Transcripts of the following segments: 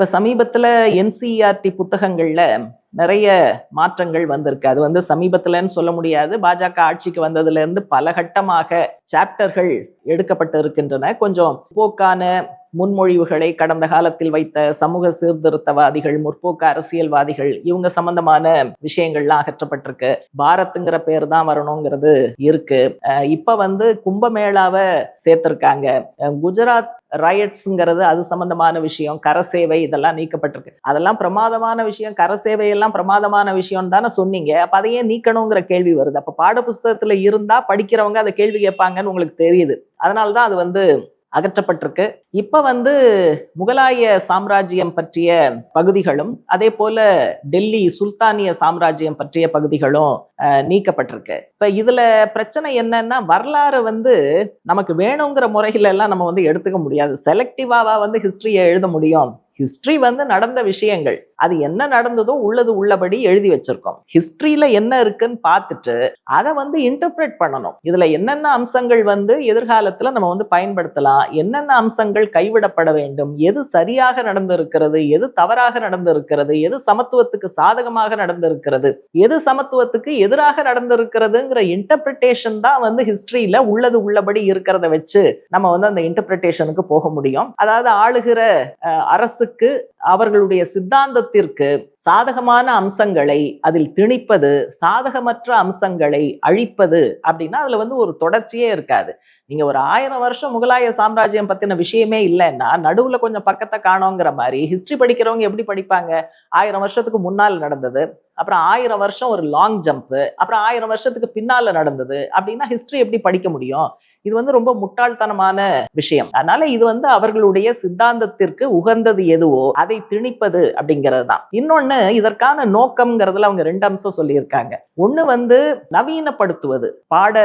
இப்ப சமீபத்துல என்சிஆர்டி புத்தகங்கள்ல நிறைய மாற்றங்கள் வந்திருக்கு. அது வந்து சமீபத்துலன்னு சொல்ல முடியாது. பாஜக ஆட்சிக்கு வந்ததுல இருந்து பல கட்டமாக சாப்டர்கள் எடுக்கப்பட்டு இருக்கின்றன கொஞ்சம் போக்கான முன்மொழிவுகளை கடந்த காலத்தில் வைத்த சமூக சீர்திருத்தவாதிகள் முற்போக்கு அரசியல்வாதிகள் இவங்க சம்பந்தமான விஷயங்கள்லாம் அகற்றப்பட்டிருக்கு. பாரத்துங்கிற பேர் தான் வரணுங்கிறது இருக்கு. இப்ப வந்து கும்பமேளாவை சேர்த்திருக்காங்க. குஜராத் ரயட்ஸ்ங்கிறது அது சம்பந்தமான விஷயம். கரசேவை இதெல்லாம் நீக்கப்பட்டிருக்கு. அதெல்லாம் பிரமாதமான விஷயம். கரசேவை எல்லாம் பிரமாதமான விஷயம் தானே சொன்னீங்க. அப்ப அதையே நீக்கணுங்கிற கேள்வி வருது. அப்ப பாட புஸ்தகத்துல இருந்தா படிக்கிறவங்க அதை கேள்வி கேட்பாங்கன்னு உங்களுக்கு தெரியுது. அதனாலதான் அது வந்து அகற்றப்பட்டிருக்கு. இப்ப வந்து முகலாய சாம்ராஜ்யம் பற்றிய பகுதிகளும் அதே போல டெல்லி சுல்தானிய சாம்ராஜ்யம் பற்றிய பகுதிகளும் நீக்கப்பட்டிருக்கு. இப்ப இதுல பிரச்சனை என்னன்னா வரலாறு வந்து நமக்கு வேணுங்கிற முறையில எல்லாம் நம்ம வந்து எடுத்துக்க முடியாது. செலக்டிவாவா வந்து ஹிஸ்டரியை எழுத முடியும். ஹிஸ்டரி வந்து நடந்த விஷயங்கள். அது என்ன நடந்ததோ உள்ளது உள்ளபடி எழுதி வச்சிருக்கோம். ஹிஸ்டரியில என்ன இருக்குன்னு பார்த்துட்டு அதை வந்து இன்டர்பிரேட் பண்ணணும். இதுல என்னென்ன அம்சங்கள் வந்து எதிர்காலத்துல நம்ம வந்து பயன்படுத்தலாம்? என்னென்ன அம்சங்கள் கைவிடப்பட வேண்டும்? எது சரியாக நடந்திருக்கிறது? எது தவறாக நடந்திருக்கிறது? எது சமத்துவத்துக்கு சாதகமாக நடந்திருக்கிறது? எது சமத்துவத்துக்கு எதிராக நடந்திருக்கிறதுங்கிற இன்டர்பிரிட்டேஷன் தான் வந்து ஹிஸ்டரியில உள்ளது உள்ளபடி இருக்கிறத வச்சு நம்ம வந்து அந்த இன்டர்பிரிட்டேஷனுக்கு போக முடியும். அதாவது ஆளுகிற அரசுக்கு அவர்களுடைய சித்தாந்தத்திற்கு சாதகமான அம்சங்களை அதில் திணிப்பது சாதகமற்ற அம்சங்களை அழிப்பது அப்படின்னா அதுல வந்து ஒரு தொடர்ச்சியே இருக்காது. நீங்க ஒரு ஆயிரம் வருஷம் முகலாய சாம்ராஜ்யம் பத்தின விஷயமே இல்லைன்னா நடுவுல கொஞ்சம் பக்கத்தை காணோங்கிற மாதிரி ஹிஸ்டரி படிக்கிறவங்க எப்படி படிப்பாங்க? ஆயிரம் வருஷத்துக்கு முன்னால் நடந்தது. அப்புறம் ஆயிரம் வருஷம் ஒரு லாங் ஜம்ப்பு அப்புறம் ஆயிரம் வருஷத்துக்கு பின்னால் நடந்தது அப்படின்னா ஹிஸ்ட்ரி எப்படி படிக்க முடியும்? இது வந்து ரொம்ப முட்டாள்தனமான விஷயம். அதனால இது வந்து அவர்களுடைய சித்தாந்தத்திற்கு உகந்தது எதுவோ அதை திணிப்பது அப்படிங்கிறது தான் இன்னொன்னு இதற்கான நோக்கம்ங்கிறதுல அவங்க ரெண்டு அம்சம் சொல்லியிருக்காங்க. ஒண்ணு வந்து நவீனப்படுத்துவது பாட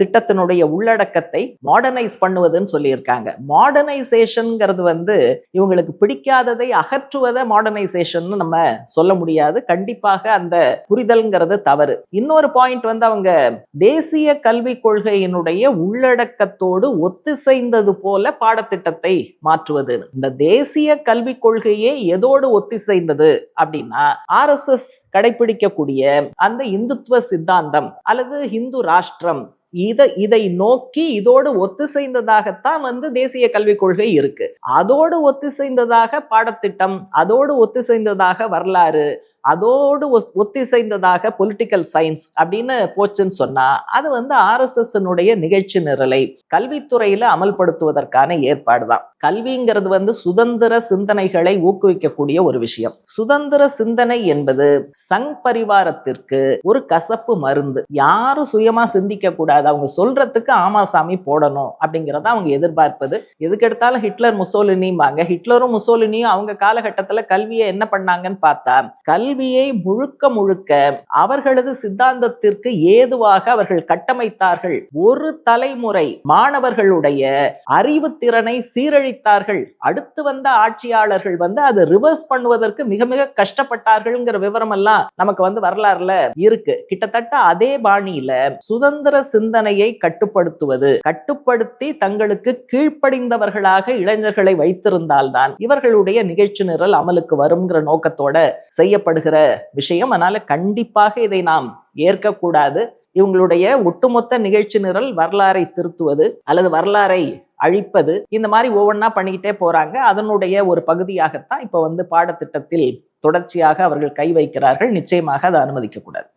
திட்டத்தினுடைய உள்ளடக்கத்தை மாடர்னைஸ் பண்ணுவதுன்னு சொல்லியிருக்காங்க. மாடர்னைசேஷன்ங்கிறது வந்து இவங்களுக்கு பிடிக்காததை அகற்றுவதை மாடர்னைசேஷன் நம்ம சொல்ல முடியாது. கண்டிப்பாக அந்த புரிதல்ங்கிறது தவறு. இன்னொரு பாயிண்ட் வந்து அவங்க தேசிய கல்விக் கொள்கையினுடைய உள்ளடக்கத்தோடு ஒத்திசைந்தது போல பாடத்திட்டத்தை மாற்றுவது. இந்த தேசிய கல்விக் கொள்கையே எதோடு ஒத்திசைந்தது அப்படின்னா ஆர் எஸ் எஸ் கடைபிடிக்கக்கூடிய அந்த இந்துத்துவ சித்தாந்தம் அல்லது ஹிந்து ராஷ்டிரம் இதை இதை நோக்கி இதோடு ஒத்திசைந்ததாகத்தான் வந்து தேசிய கல்விக் கொள்கை இருக்கு. அதோடு ஒத்திசைந்ததாக பாடத்திட்டம் அதோடு ஒத்திசைந்ததாக வரலாறு அதோடு ஒத்திசைந்ததாக பொலிட்டிக்கல் சயின்ஸ் அப்படின்னு போச்சுன்னு சொன்னா அது வந்து ஆர்எஸ்எஸ் நிகழ்ச்சி நிரலை கல்வித்துறையில அமல்படுத்துவதற்கான ஏற்பாடு தான் கல்விங்கிறது வந்து சுதந்திர சிந்தனைகளை ஊக்குவிக்கக்கூடிய ஒரு விஷயம். சுதந்திர சிந்தனை என்பது சங் பரிவாரத்திற்கு ஒரு கசப்பு மருந்து. யாரும் சுயமா சிந்திக்க கூடாது. அவங்க சொல்றதுக்கு ஆமா சாமி போடணும் அப்படிங்கறத அவங்க எதிர்பார்ப்பது. எதுக்கு எடுத்தாலும் ஹிட்லர் முசோலினிம்பாங்க. ஹிட்லரும் முசோலினியும் அவங்க காலகட்டத்துல கல்வியை என்ன பண்ணாங்கன்னு பார்த்தா கல்வியை முழுக்க முழுக்க அவர்களது சித்தாந்தத்திற்கு ஏதுவாக அவர்கள் கட்டமைத்தார்கள். ஒரு தலைமுறை மாணவர்களுடைய அறிவு திறனை சீரழித்தார்கள் அடுத்து வந்த ஆட்சியாளர்கள் வந்து அதை ரிவர்ஸ் பண்ணுவதற்கு மிக மிக கஷ்டப்பட்டார்கள்ங்கிற விவரம் எல்லாம் நமக்கு வந்து வரலாறுல இருக்கு. கிட்டத்தட்ட அதே பாணியில சுதந்திர சிந்தனையை கட்டுப்படுத்துவது கட்டுப்படுத்தி தங்களுக்கு கீழ்ப்படிந்தவர்களாக இளைஞர்களை வைத்திருந்தால்தான் இவர்களுடைய நிகழ்ச்சி நிரல் அமலுக்கு வருங்கிற நோக்கத்தோட செய்யப்படுகிற விஷயம். அதனால கண்டிப்பாக இதை நாம் ஏற்கக்கூடாது. இவங்களுடைய ஒட்டுமொத்த நிகழ்ச்சி நிரல் வரலாறை திருத்துவது அல்லது வரலாறை அழிப்பது இந்த மாதிரி ஒவ்வொன்றா பண்ணிக்கிட்டே போறாங்க. அதனுடைய ஒரு பகுதியாகத்தான் இப்ப வந்து பாடத்திட்டத்தில் தொடர்ச்சியாக அவர்கள் கை வைக்கிறார்கள். நிச்சயமாக அதை அனுமதிக்க கூடாது.